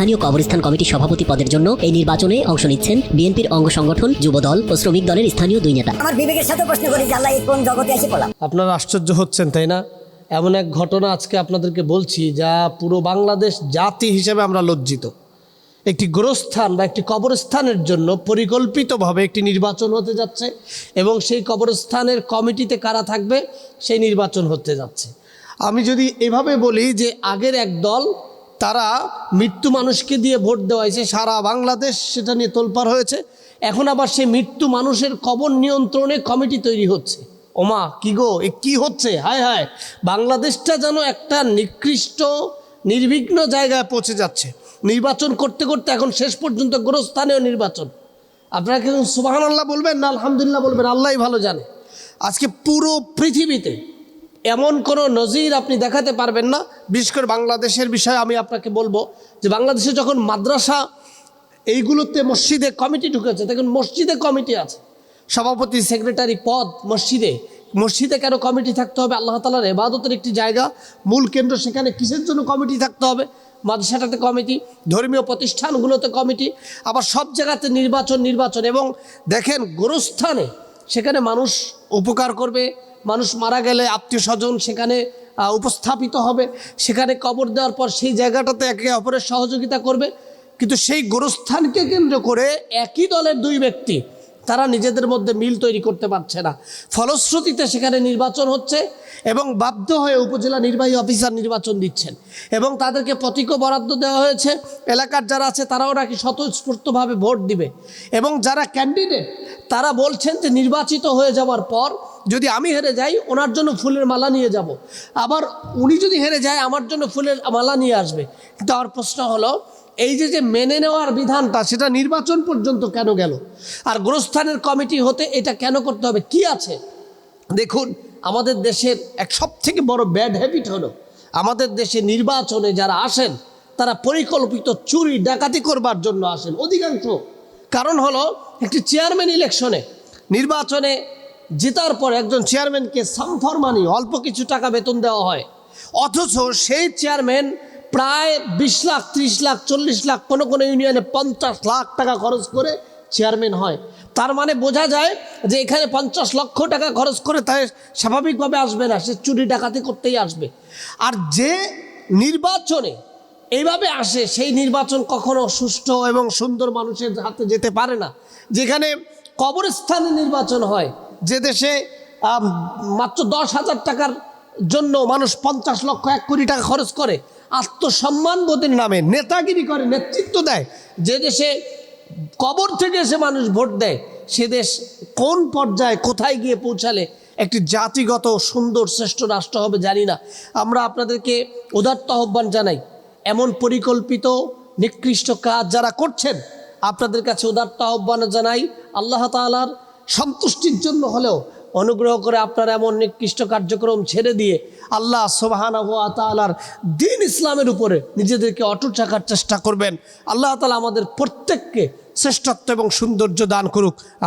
স্থানীয় কবরস্থান কমিটির সভাপতি পদের জন্য এই নির্বাচনে অংশ নিচ্ছেন বিএনপির অঙ্গ সংগঠন যুবদল ও শ্রমিক দলের স্থানীয় দুই নেতা। আমার বিবেকের সাথে প্রশ্ন করি যে আল্লাহ কোন জগতে এসে পড়লাম? আপনারা আশ্চর্য হচ্ছেন তাই না? এমন এক ঘটনা আজকে আপনাদেরকে বলছি যা পুরো বাংলাদেশ জাতি হিসেবে আমরা লজ্জিত। একটি গোরস্থান বা একটি কবরস্থানের জন্য পরিকল্পিতভাবে একটি নির্বাচন হতে যাচ্ছে এবং সেই কবরস্থানের কমিটিতে কারা থাকবে সেই নির্বাচন হতে যাচ্ছে। আমি যদি এভাবে বলি যে আগের এক দল তারা মৃত্যু মানুষকে দিয়ে ভোট দেওয়া হয়েছে সারা বাংলাদেশ সেটা নিয়ে তোলপাড় হয়েছে। এখন আবার সেই মৃত্যু মানুষের কবর নিয়ন্ত্রণে কমিটি তৈরি হচ্ছে। ওমা, কি গো? এ কী হচ্ছে? হায় হায়! বাংলাদেশটা যেন একটা নিকৃষ্ট, নির্বিঘ্ন জায়গায় পৌঁছে যাচ্ছে। নির্বাচন করতে করতে এখন শেষ পর্যন্ত গোরস্থানেও নির্বাচন। আপনারা কি সুবাহান আল্লাহ বলবেন না আলহামদুলিল্লাহ বলবেন? আল্লাহই ভালো জানে। আজকে পুরো পৃথিবীতে এমন কোনো নজির আপনি দেখাতে পারবেন না। বিশেষ করে বাংলাদেশের বিষয়ে আমি আপনাকে বলব যে বাংলাদেশে যখন মাদ্রাসা এইগুলোতে মসজিদে কমিটি ঢুকেছে, দেখুন মসজিদে কমিটি আছে। সভাপতি, সেক্রেটারি পদ মসজিদে। মসজিদে কেন কমিটি থাকতে হবে? আল্লাহ তালার এবাদতের একটি জায়গা। মূল কেন্দ্র সেখানে কিসের জন্য কমিটি থাকতে হবে? মাদ্রাসাটাতে কমিটি, ধর্মীয় প্রতিষ্ঠানগুলোতে কমিটি, আবার সব জায়গাতে নির্বাচন নির্বাচন এবং দেখেন গোরস্থানে সেখানে মানুষ উপকার করবে মানুষ মারা গেলে আত্মীয় স্বজন সেখানে উপস্থাপিত হবে। সেখানে কবর দেওয়ার পর সেই জায়গাটাতে একে অপরের সহযোগিতা করবে। কিন্তু সেই গোরস্থানকে কেন্দ্র করে একই দলের দুই ব্যক্তি তারা নিজেদের মধ্যে মিল তৈরি করতে পারছে না। ফলশ্রুতিতে সেখানে নির্বাচন হচ্ছে এবং বাধ্য হয়ে উপজেলা নির্বাহী অফিসার নির্বাচন দিচ্ছেন এবং তাদেরকে প্রতীকও বরাদ্দ দেওয়া হয়েছে। এলাকার যারা আছে তারাও নাকি স্বতঃস্ফূর্তভাবে ভোট দিবে এবং যারা ক্যান্ডিডেট তারা বলছেন যে নির্বাচিত হয়ে যাওয়ার পর যদি আমি হেরে যাই, ওনার জন্য ফুলের মালা নিয়ে যাব। আবার উনি যদি হেরে যায়, আমার জন্য ফুলের মালা নিয়ে আসবে। কিন্তু আমার প্রশ্ন হলো এই যে যে মেনে নেওয়ার বিধানটা, সেটা নির্বাচন পর্যন্ত কেন গেল? আর গোরস্থানের কমিটি হতে এটা কেন করতে হবে? কি আছে? দেখুন, আমাদের দেশের এক সব থেকে বড় ব্যাড হ্যাবিট হলো, আমাদের দেশে নির্বাচনে যারা আসেন, তারা পরিকল্পিত চুরি, ডাকাতি করবার জন্য আসেন, অধিকাংশ। কারণ হলো, একটি চেয়ারম্যান ইলেকশনে নির্বাচনে জেতার পর একজন চেয়ারম্যানকে সামফর মানি অল্প কিছু টাকা বেতন দেওয়া হয়। অথচ সেই চেয়ারম্যান প্রায় বিশ লাখ, ত্রিশ লাখ, চল্লিশ লাখ, কোনো কোনো ইউনিয়নে পঞ্চাশ লাখ টাকা খরচ করে চেয়ারম্যান হয়। তার মানে বোঝা যায় যে এখানে পঞ্চাশ লক্ষ টাকা খরচ করে তাই স্বাভাবিকভাবে আসবে না, সে চুরি ডাকাতি করতেই আসবে। আর যে নির্বাচনে এইভাবে আসে, সেই নির্বাচন কখনো সুষ্ঠু এবং সুন্দর মানুষের হাতে যেতে পারে না। যেখানে কবরস্থানে নির্বাচন হয়, যে দেশে মাত্র দশ হাজার টাকার জন্য মানুষ পঞ্চাশ লক্ষ, এক কোটি টাকা খরচ করে। আত্মসম্মান বোধের নামে নেতাগিরি করে, নেতৃত্ব দেয়। যে দেশে কবর থেকে এসে মানুষ ভোট দেয়, সে দেশ কোন পর্যায়ে, কোথায় গিয়ে পৌঁছালে একটি জাতিগত সুন্দর শ্রেষ্ঠ রাষ্ট্র হবে জানি না। আমরা আপনাদেরকে উদাত্ত আহ্বান জানাই, এমন পরিকল্পিত, নিকৃষ্ট কাজ যারা করছেন, আপনাদের কাছে উদাত্ত আহ্বান জানাই, আল্লাহ তালার সন্তুষ্টির জন্য হলেও অনুগ্রহ করে আপনার এমন নিকৃষ্ট কার্যক্রম ছেড়ে দিয়ে আল্লাহ সোবাহানা তালার দিন ইসলামের উপরে নিজেদেরকে অটুট রাখার চেষ্টা করবেন। আল্লাহ তালা আমাদের প্রত্যেককে শ্রেষ্ঠত্ব এবং সৌন্দর্য দান করুক।